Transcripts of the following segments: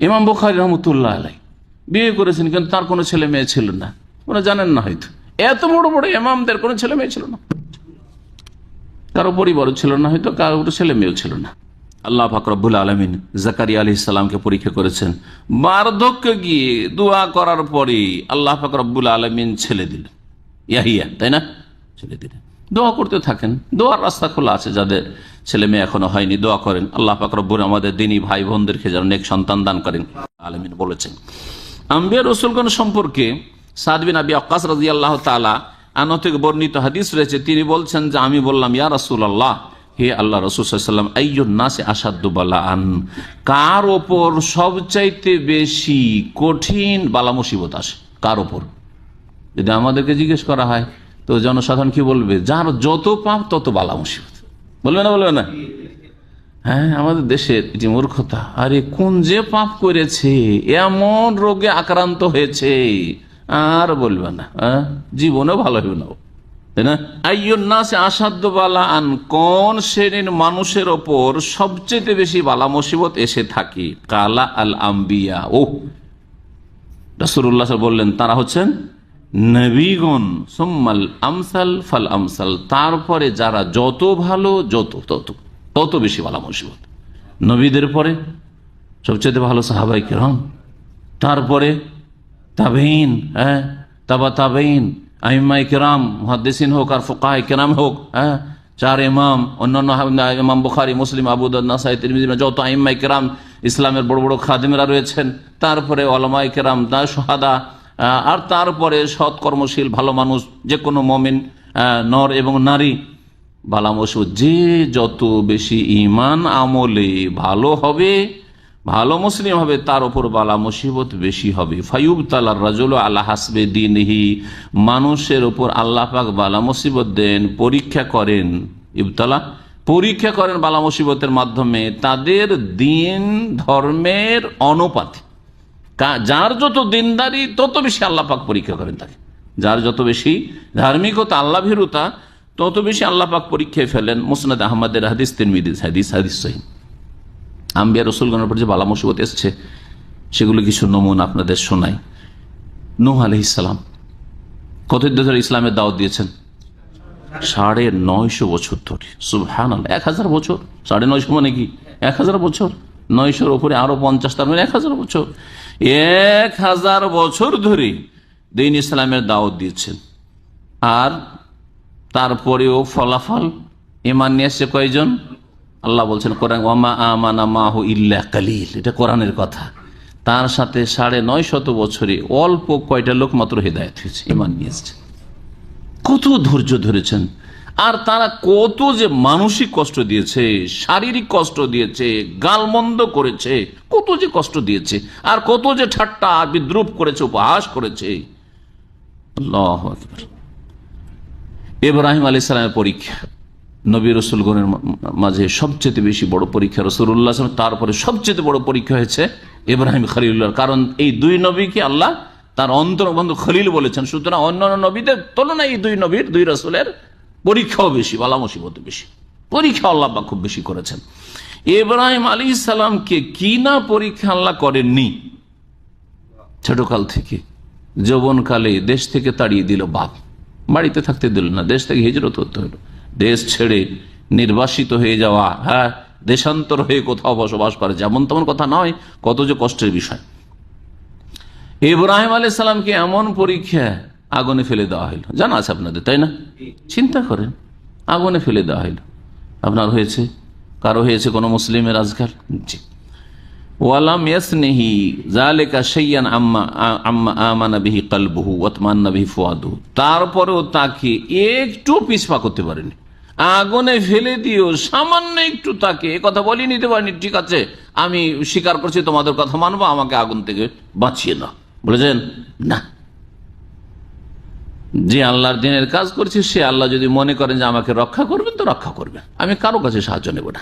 ইমাম বুখারি রহমতুল্লাহ আলাই। বিয়ে করেছেন কিন্তু তার কোনো ছেলে মেয়ে ছিল না। ওরা জানেন না হয়তো। এত বড় বড় ইমামদের কোনো ছেলে মেয়ে ছিল না। কারও পরিবারও ছিল না হয়তো কারও ছেলে মেয়েও ছিল না। আল্লাহ ফাকরবুল আলমিন জাকারিয়া আলি ইসলামকে পরীক্ষা করেছেন। বার্ধক্য গিয়ে দোয়া করার পরে আল্লাহ ফাকরবুল আলমিন ছেলে দিলেন। ইয়াহিয়া, তাই না? ছেলে দিলেন। দোয়া করতে থাকেন। দোয়ার রাস্তা খোলা আছে যাদের। ছেলে মেয়ে এখনও হয়নি, দোয়া করেন। আল্লাহ ফাকরবুল আমাদের দিনী ভাই বোনদেরকে যেন নেক সন্তান দান করেন। আলমিন বলেছেন। আম্বিয়া রসুলগণ সম্পর্কে সাদবিন আবি আকাস রাজি আল্লাহ তালা আন থেকে বর্ণিত হাদিস রয়েছে। তিনি বলছেন যে, আমি বললাম, ইয়া রাসুল আল্লাহ হে আল্লাহ রসুলাম আইনাসে আসাদুবাল্লা আন কার ওপর সবচাইতে বেশি কঠিন বালা মুসিবত আসে? কার ওপর? যদি আমাদেরকে জিজ্ঞেস করা হয়, তো জনসাধারণ কি বলবে? যার যত পাপ, তত বালা মুসিবত। বলবে না বলবে না? হ্যাঁ আমাদের দেশের যে মূর্খতা, আরে কোন যে পাপ করেছে, এমন রোগে আক্রান্ত হয়েছে, আর বলবে না জীবনেও ভালো হইবে না তাই না? আসাধ্য বালা মানুষের ওপর বেশি বালা মুসিবত এসে থাকে? কালা আল আম্বিয়া ও বললেন, তারা হচ্ছেন নবীগণ, সোম্মাল আমসাল ফাল আমসাল, তারপরে যারা যত ভালো, যত, তত তত বেশি বালা মুসিবত। নবীদের পরে সবচেয়ে ভালো সাহাবাই কিরম, তারপরে তাবেইন হ্যাঁ তাবা তাবেইন আহিমাই কিরাম, মহাদ্দেসিন হোক আর ফোকাহ কিরাম হোক হ্যাঁ চার ইমাম, অন্যান্য ইমাম বুখারি, মুসলিম আবুদ নাসাই, তিরমিজি, যত আহিমাই কিরাম, ইসলামের বড় বড় খাদিমরা রয়েছেন, তারপরে অলমাই কেরাম, দা সোহাদা আর তারপরে সৎ কর্মশীল ভালো মানুষ যে কোনো মমিন নর এবং নারী বালামস যে যত বেশি ইমান আমলে ভালো হবে, ভালো মুসলিম হবে, তার উপর বালা মুসিবত বেশি হবে। ফাইব তালার রাজুল আল্লাহ হাসবে দিনহি, মানুষের উপর আল্লাহ পাক বালা মুসিবত দেন, পরীক্ষা করেন। ইবতলা, পরীক্ষা করেন বালা মুসিবতের মাধ্যমে, তাদের দিন ধর্মের অনুপাতে। কা- যার যত দিনদারি, তত বেশি আল্লাহ পাক পরীক্ষা করেন তাকে। যার যত বেশি ধার্মিকতা আল্লাহ ভীরুতা তত বেশি আল্লাহ পাক পরীক্ষায় ফেলেন মুসনাদ আহমদের হাদিস তিরমিদিস হাদিস হাদিস সহিম আম্বিয়া রসুলগণের উপর যে বালা মুসিবত এসছে, সেগুলো কিছু নমুনা আপনাদের শোনাই। নূহ আলহিসাম কত ধরে ইসলামের দাওয়াত দিয়েছেন? সাড়ে নয়শো বছর ধরে। সুবহান এক হাজার বছর? সাড়ে নয়শো মানে কি? এক হাজার বছর? নয়শোর উপরে আরও পঞ্চাশ, তার মানে এক হাজার বছর। এক হাজার বছর ধরে দিন ইসলামের দাওয়াত দিয়েছেন। আর তারপরেও ফলাফল ইমান নিয়ে এসছে কয়জন? আল্লাহ বলছেন, কোরআন ওমা আমানা মাহু ইল্লা কালিল। এটা কোরআনের কথা। তার সাথে সাড়ে নয় শত বছরে অল্প কয়টা লোক মাত্র হেদায়ত হয়েছে, ইমান নিয়ে এসছে। কত ধৈর্য ধরেছেন? আর তারা কত যে মানসিক কষ্ট দিয়েছে, শারীরিক কষ্ট দিয়েছে, গালমন্দ করেছে, কত যে কষ্ট দিয়েছে, আর কত যে ঠাট্টা, বিদ্রুপ করেছে, উপহাস করেছে। ইব্রাহিম আলী সালামের পরীক্ষা, নবী রসুলগণের মাঝে সবচেয়ে বেশি বড় পরীক্ষা রসুল্লাহ তারপরে সবচেয়ে বড় পরীক্ষা হয়েছে ইব্রাহিম খালিউল্লাহ কারণ এই দুই নবীকে আল্লাহ তার অন্তর্বন্ধু খলিল বলেছেন সুতরাং অন্যান্য নবীদের তুলনায় এই দুই নবীর, দুই রসুলের পরীক্ষাও বেশি, বালা মুসিবত বেশি। পরীক্ষা আল্লাহ খুব বেশি করেছেন। ইব্রাহিম আলী সালামকে কি না পরীক্ষা আল্লাহ করেননি? ছোটকাল থেকে, যৌবনকালে দেশ থেকে তাড়িয়ে দিল বাপ। বাড়িতে থাকতে দিল না, দেশ থেকে হিজরত হতে হলো। দেশ ছেড়ে নির্বাসিত হয়ে যাওয়া হ্যাঁ দেশান্তর হয়ে কোথাও বসবাস করে যেমন তেমন কথা নয়, কত যে কষ্টের বিষয়। ইব্রাহিম আলাই সালামকে এমন পরীক্ষা আগুনে ফেলে দেওয়া হইল। জানা আছে আপনাদের, তাই না? চিন্তা করেন, আগুনে ফেলে দেওয়া হইল। আপনার হয়েছে? কারও হয়েছে কোনো মুসলিমের আজকাল জি। ওয়ালাম ইয়াসনিহি জালেকা শাইয়ান আম্মা আম্মা আমানা বিহি কালবুহু, ওয়াতমান্না বিহি ফুয়াদুহু। তারপরেও তাকে একটু পিছপা করতে পারেনি। আগুনে ফেলে দিও সামান্য একটু তাকে কথা বলি নিতে পারিনি, ঠিক আছে? আমি স্বীকার করছি, তোমাদের কথা মানবো, আমাকে আগুন থেকে বাঁচিয়ে না বলেছেন? না। যে আল্লাহর দিনের কাজ করছি, সে আল্লাহ যদি মনে করেন যে আমাকে রক্ষা করবেন, তো রক্ষা করবেন। আমি কারও কাছে সাহায্য নেব না।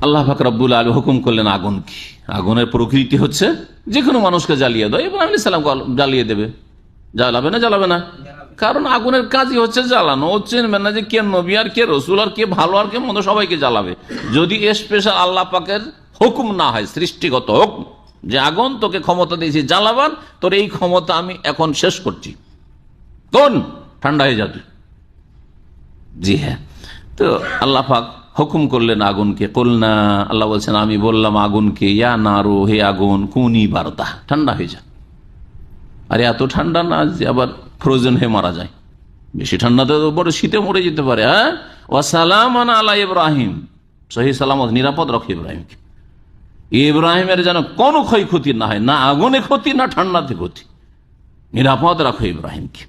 আল্লাহ পাক রব্বুল আলু হুকুম করলেন, আগুন কি? আগুনের প্রকৃতি হচ্ছে যে কোনো মানুষকে জ্বালিয়ে দেয় ইব্রাহিম আলী সালাম জ্বালিয়ে দেবে। জ্বালাবে না জ্বালাবে না? কারণ আগুনের কাজই হচ্ছে জ্বালানো। ও না যে কে নবী আর কে রসুল আর কে ভালো আর কে মন্দ সবাইকে জ্বালাবে। যদি স্পেশাল আল্লাহ পাকের হুকুম না হয়, সৃষ্টিগত হুকুম যে আগুন, তোকে ক্ষমতা দিয়েছি, জ্বালাবার, তোর এই ক্ষমতা আমি এখন শেষ করছি। কোন? ঠান্ডা হয়ে যাবে জি হ্যাঁ। তো আল্লাহ পাক হুকুম করলেন আগুনকে। কলনা, আল্লাহ বলছেন, আমি বললাম আগুনকে, ইয়া নারো, হে আগুন, কুনি বারদা, ঠান্ডা হয়ে যা। আরে এত ঠান্ডা না যে আবার ফ্রোজেন হয়ে মারা যায়। বেশি ঠান্ডাতে তো বড় শীতে মরে যেতে পারে হ্যাঁ? ওয়াসালাম আলা ইব্রাহিম। সহি সালামত, নিরাপদ রাখো ইব্রাহিমকে। ইব্রাহিমের যেন কোনো ক্ষয়ক্ষতি না হয়, না আগুনে ক্ষতি, না ঠান্ডাতে ক্ষতি। নিরাপদ রাখো ইব্রাহিমকে।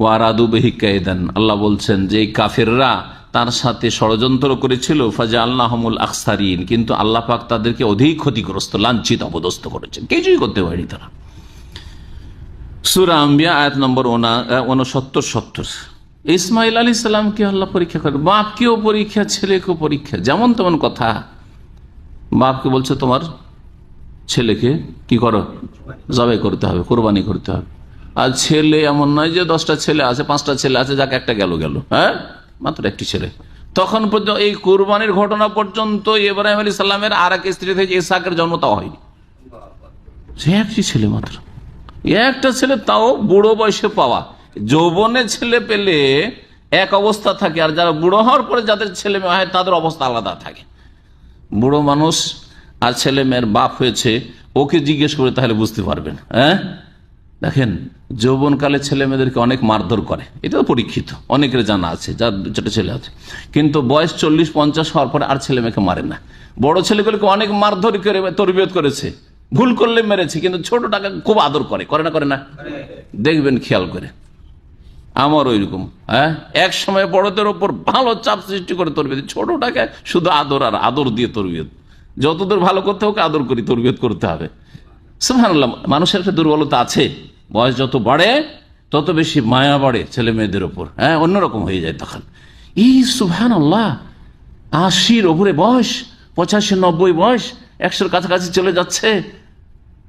ওয়ারাদু বেহিকায়দান আল্লাহ বলছেন যে কাফেররা তার সাথে ষড়যন্ত্র করেছিল ফাজা আল্লাহমুল আখসারিন, কিন্তু আল্লাহ পাক তাদেরকে অধিক ক্ষতিগ্রস্ত, লাঞ্ছিত অবদস্ত করেছেন। কিছুই করতে পারেনি তারা। সুরা আম্বিয়া, আয়াত নম্বর উনসত্তর, সত্তর। ইসমাইল আলী ইসলামকে আল্লাহ পরীক্ষা করে, বাপকেও পরীক্ষা, ছেলেকেও পরীক্ষা, যেমন তেমন কথা। বাপকে বলছে, তোমার ছেলেকে কি করো? জবাই করতে হবে, কোরবানি করতে হবে। আর ছেলে এমন নয় যে দশটা ছেলে আছে, পাঁচটা ছেলে আছে, যাকে একটা গেল গেল। হ্যাঁ? মাত্র একটি ছেলে। তখন পর্যন্ত এই কোরবানির ঘটনা পর্যন্ত ইব্রাহিম আলী সাল্লামের আর এক স্ত্রী থেকে ইসাকের জন্ম তাও হয়নি। সে একটি ছেলে মাত্র। একটা ছেলে তাও বুড়ো বয়সে পাওয়া। যৌবনে ছেলে পেলে এক অবস্থা থাকে, আর যারা বুড়ো হওয়ার পরে যাদের ছেলে মেয়ে হয়, তাদের অবস্থা আলাদা থাকে। বুড়ো মানুষ আর ছেলে মেয়ের বাপ হয়েছে, ওকে জিজ্ঞেস করে তাহলে বুঝতে পারবেন হ্যাঁ? দেখেন, যৌবনকালে ছেলে মেয়েদেরকে অনেক মারধর করে এটা পরীক্ষিত, অনেকের জানা আছে, যার ছোট ছেলে আছে। কিন্তু বয়স চল্লিশ পঞ্চাশ হওয়ার পরে আর ছেলে মেয়েকে মারে না। বড় ছেলেগুলোকে অনেক মারধর করে, তরবিয়ত করেছে, ভুল করলে মেরেছে, কিন্তু ছোটটাকে খুব আদর করে করে না করে না? দেখবেন, খেয়াল করে। আমার ওই রকম হ্যাঁ? এক সময় বড়দের ওপর ভালো চাপ সৃষ্টি করে তরবিয়ত। ছোটটাকে শুধু আদর আর আদর দিয়ে তরবিয়ত। যতদূর ভালো করতে হোক আদর করি, তরবিয়ত করতে হবে। সুহানুল্লাহ মানুষের একটা দুর্বলতা আছে। বয়স যত বাড়ে, তত বেশি মায়া বাড়ে ছেলে মেয়েদের ওপর হ্যাঁ? অন্যরকম হয়ে যায় তখন। এই সুহান আল্লাহ আশির ওপরে বয়স, পঁচাশি, নব্বই বয়স, একশোর কাছাকাছি চলে যাচ্ছে।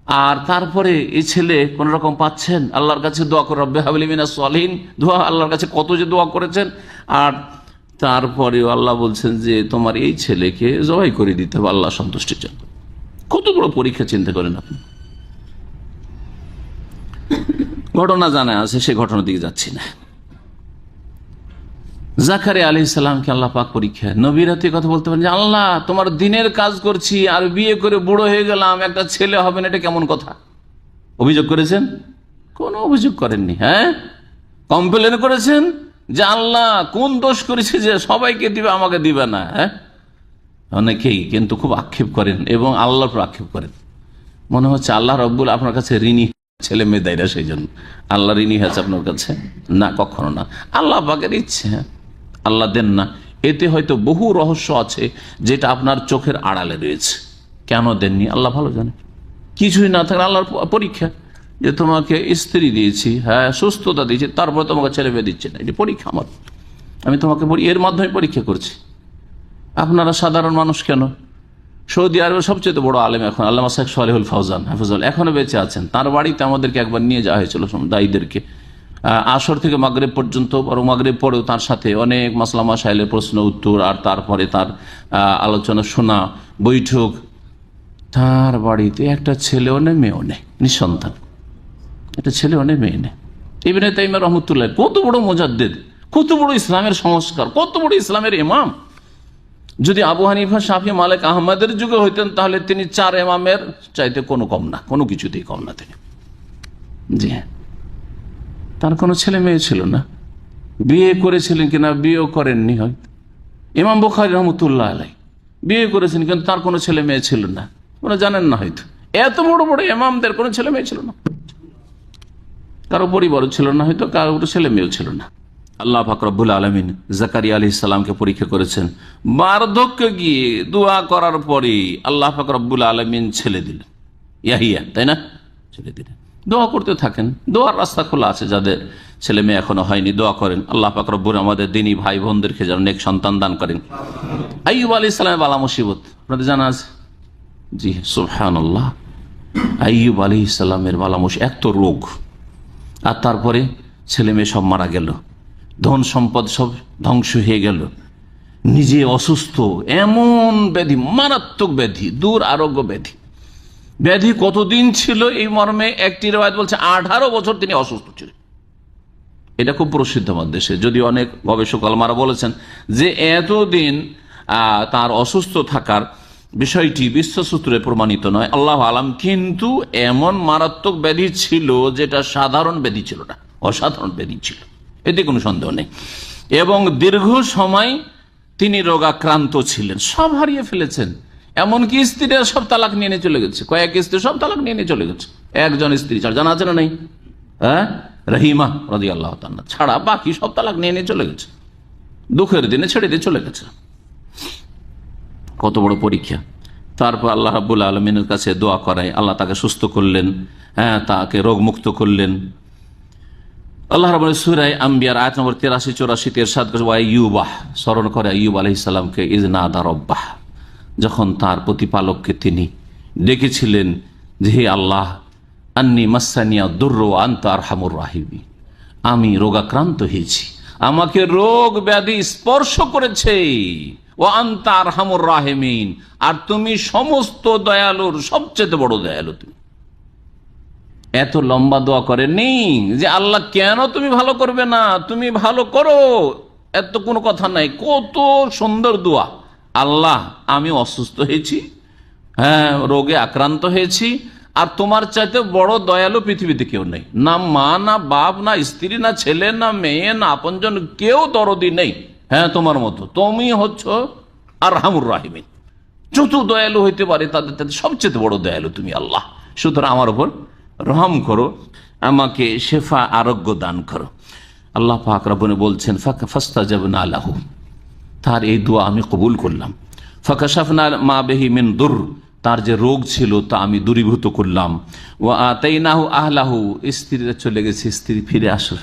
আর তারপরে এই ছেলে কোন রকম পাচ্ছেন? আল্লাহর কাছে দোয়া করে, রব্বে হাবলিমিনা সলিন দোয়া, আল্লাহর কাছে কত যে দোয়া করেছেন। আর তারপরেও আল্লাহ বলছেন যে, তোমার এই ছেলেকে জবাই করে দিতে হবে, আল্লাহ সন্তুষ্টির জন্য কত বড় পরীক্ষা চিন্তা করেন আপনি। ঘটনা জানা আছে, সে ঘটনার দিকে যাচ্ছি না। জাকারে আলি ইসলামকে আল্লাহ পাক পরীক্ষা নবীরাতে কথা বলতে পারেন যে, আল্লাহ, তোমার দিনের কাজ করছি আর বিয়ে করে বুড়ো হয়ে গেলাম, একটা ছেলে হবে না, এটা কেমন কথা? অভিযোগ করেছেন? কোন অভিযোগ করেননি হ্যাঁ? কমপ্লেন করেছেন যে, আল্লাহ, কোন দোষ করেছে যে সবাইকে দিবে, আমাকে দিবে না হ্যাঁ? অনেকেই কিন্তু খুব আক্ষেপ করেন এবং আল্লাহর উপর আক্ষেপ করেন। মনে হচ্ছে আল্লাহ রব্বুল, আপনার কাছে ঋণী ছেলে মেয়ে দেয়রা সেই জন্য আল্লাহ ঋণী হয়েছে আপনার কাছে? না, কখনো না। আল্লাহ পাকের ইচ্ছে আল্লাহ দেন না। এতে হয়তো বহু রহস্য আছে যেটা আপনার চোখের আড়ালে রয়েছে। কেন দেননি? আল্লাহ ভালো জানে। কিছুই না থাকলে আল্লাহর পরীক্ষা। যে তোমাকে স্ত্রী দিয়েছি হ্যাঁ সুস্থতা দিয়েছি, তারপরে তোমাকে ছেলে মেয়ে দিচ্ছে না। এটি পরীক্ষা আমার। আমি তোমাকে এর মাধ্যমে পরীক্ষা করছি। আপনারা সাধারণ মানুষ কেন? সৌদি আরবের সবচেয়ে বড় আলেম এখন আল্লাহ শেখ সালেহুল ফৌজান হাফিজুল এখনও বেঁচে আছেন। তার বাড়িতে আমাদেরকে একবার নিয়ে যাওয়া হয়েছিল দায়ীদেরকে। আসর থেকে মাগরেব পর্যন্ত, বরং মাগরেব পরেও তার সাথে অনেক মাসলামা সাহেলের প্রশ্ন, উত্তর, আর তারপরে তার আলোচনা, শোনা, বৈঠক। তার বাড়িতে একটা ছেলেও নেই, মেয়েও নেই, নিঃসন্তান। একটা ছেলেও নেই, মেয়ে নেই। ইবিন তাইমা রহমতুল্লাহ, কত বড় মোজাদ্দেদ, কত বড় ইসলামের সংস্কার, কত বড় ইসলামের ইমাম। যদি আবু হানিফা, শাফি, মালিক আহমদের যুগে হইতেন, তাহলে তিনি চার এমামের চাইতে কোনো কম না, কোনো কিছুতেই কম না তিনি। জি হ্যাঁ। তার কোনো ছেলে মেয়ে ছিল না। বিয়ে করেছিলেন কিনা, বিয়েও করেননি হয়তো। ইমাম বুখারি রহমতুল্লাহ আলাই বিয়ে করেছেন কিন্তু তার কোনো ছেলে মেয়ে ছিল না। কোনো জানেন না হয়তো। এত বড় বড় ইমামদের কোনো ছেলে মেয়ে ছিল না। কারও পরিবারও ছিল না হয়তো, কারও ছেলে মেয়েও ছিল না। আল্লাহ ফাকরবুল আলমিন জাকারিয়া আলি ইসলামকে পরীক্ষা করেছেন। বার্ধক্য গিয়ে দোয়া করার পরে আল্লাহ ফাকরবুল আলমিন ছেলে দিলেন। ইয়াহিয়া, তাই না? ছেলে দিলেন। দোয়া করতে থাকেন। দোয়ার রাস্তা খোলা আছে যাদের ছেলে মেয়ে এখনও হয়নি, দোয়া করেন। আল্লাহ ফাকরবুল আমাদের দিনী ভাই বোনদেরকে যেন নেক সন্তান দান করেন। আইব আলী ইসলামের বালা মুসিবত, আপনাদের জানা আছে? জি সুফহান আল্লাহ আইব আলী ইসলামের বালা মুসি এক তো রোগ, আর তারপরে ছেলে মেয়ে সব মারা গেল। ধন সম্পদ সব ধ্বংস হয়ে গেল। নিজে অসুস্থ, এমন ব্যাধি, মারাত্মক ব্যাধি, দূর আরোগ্য ব্যাধি। ব্যাধি কতদিন ছিল এই মর্মে? একটি রেওয়াজ বলছে আঠারো বছর তিনি অসুস্থ ছিলেন। এটা খুব প্রসিদ্ধ আমার দেশে যদি অনেক গবেষক আলমারা বলেছেন যে এতদিন তার অসুস্থ থাকার বিষয়টি বিশ্বসূত্রে প্রমাণিত নয়। আল্লাহ আলাম কিন্তু এমন মারাত্মক ব্যাধি ছিল যেটা সাধারণ ব্যাধি ছিল না, অসাধারণ ব্যাধি ছিল। এতে কোনো সন্দেহ নেই। এবং দীর্ঘ সময় তিনি রোগাক্রান্ত ছিলেন। সব হারিয়ে ফেলেছেন। এমনকি স্ত্রীরা সব তালাক নিয়ে নিয়ে চলে গেছে। কয়েক স্ত্রী সব তালাক নিয়ে নিয়ে চলে গেছে। একজন স্ত্রী ছাড়া জানা আছে না নেই? হ্যাঁ? রহিমা রাজি আল্লাহ ছাড়া বাকি সব তালাক নিয়ে নিয়ে চলে গেছে। দুঃখের দিনে ছেড়ে দিয়ে চলে গেছে। কত বড় পরীক্ষা। তারপর আল্লাহ রাবুল আলমিনের কাছে দোয়া করায় আল্লাহ তাকে সুস্থ করলেন হ্যাঁ তাকে রোগমুক্ত করলেন। আল্লাহ রাবুল সুরাই আম্বিয়ার আয়াত নম্বর তিরাশি চৌরাশি তের সাত ইউবাহ স্মরণ করে ইউব আলহিসামকে ইজনাদা রব্বাহ যখন তার প্রতিপালককে তিনি ডেকেছিলেন যে, হে আল্লাহ, আন্নি মাসানিয়া দুর্র আন্তার হামুর রাহিবি আমি রোগাক্রান্ত হয়েছি। আমাকে রোগ ব্যাধি স্পর্শ করেছে। ও আন্তার হামুর রাহেমিন। আর তুমি সমস্ত দয়ালুর সবচেয়ে বড় দয়ালু তুমি। এত লম্বা দোয়া করেনি যে, আল্লাহ, কেন তুমি ভালো করবে না? তুমি ভালো করো। এত কোনো কথা নাই। কত সুন্দর দোয়া। আল্লাহ, আমি অসুস্থ হয়েছি হ্যাঁ রোগে আক্রান্ত হয়েছি, আর তোমার চাইতে বড় দয়ালু পৃথিবীতে কেউ নেই। না মা, না বাপ, না স্ত্রী, না ছেলে, না মেয়ে, না আপনজন, কেউ দরদি নেই। হ্যাঁ তোমার মতো। তুমি হচ্ছ আর হামুর রাহিমিন। যত দয়ালু হইতে পারে, তাদের তাদের সবচেয়ে বড় দয়ালু তুমি আল্লাহ। সুতরাং আমার উপর রহম করো, আমাকে শেফা আরোগ্য দান করো। আল্লাহ পাক রবনে বলছেন ফাস্তা যাবেন আল্লাহ তার এই দোয়া আমি কবুল করলাম। ফাঁকাশাফনা মা বেহি মিন দুর, তার যে রোগ ছিল তা আমি দূরীভূত করলাম। ও আহ আহলাহু স্ত্রীরা চলে গেছে স্ত্রী ফিরে আসো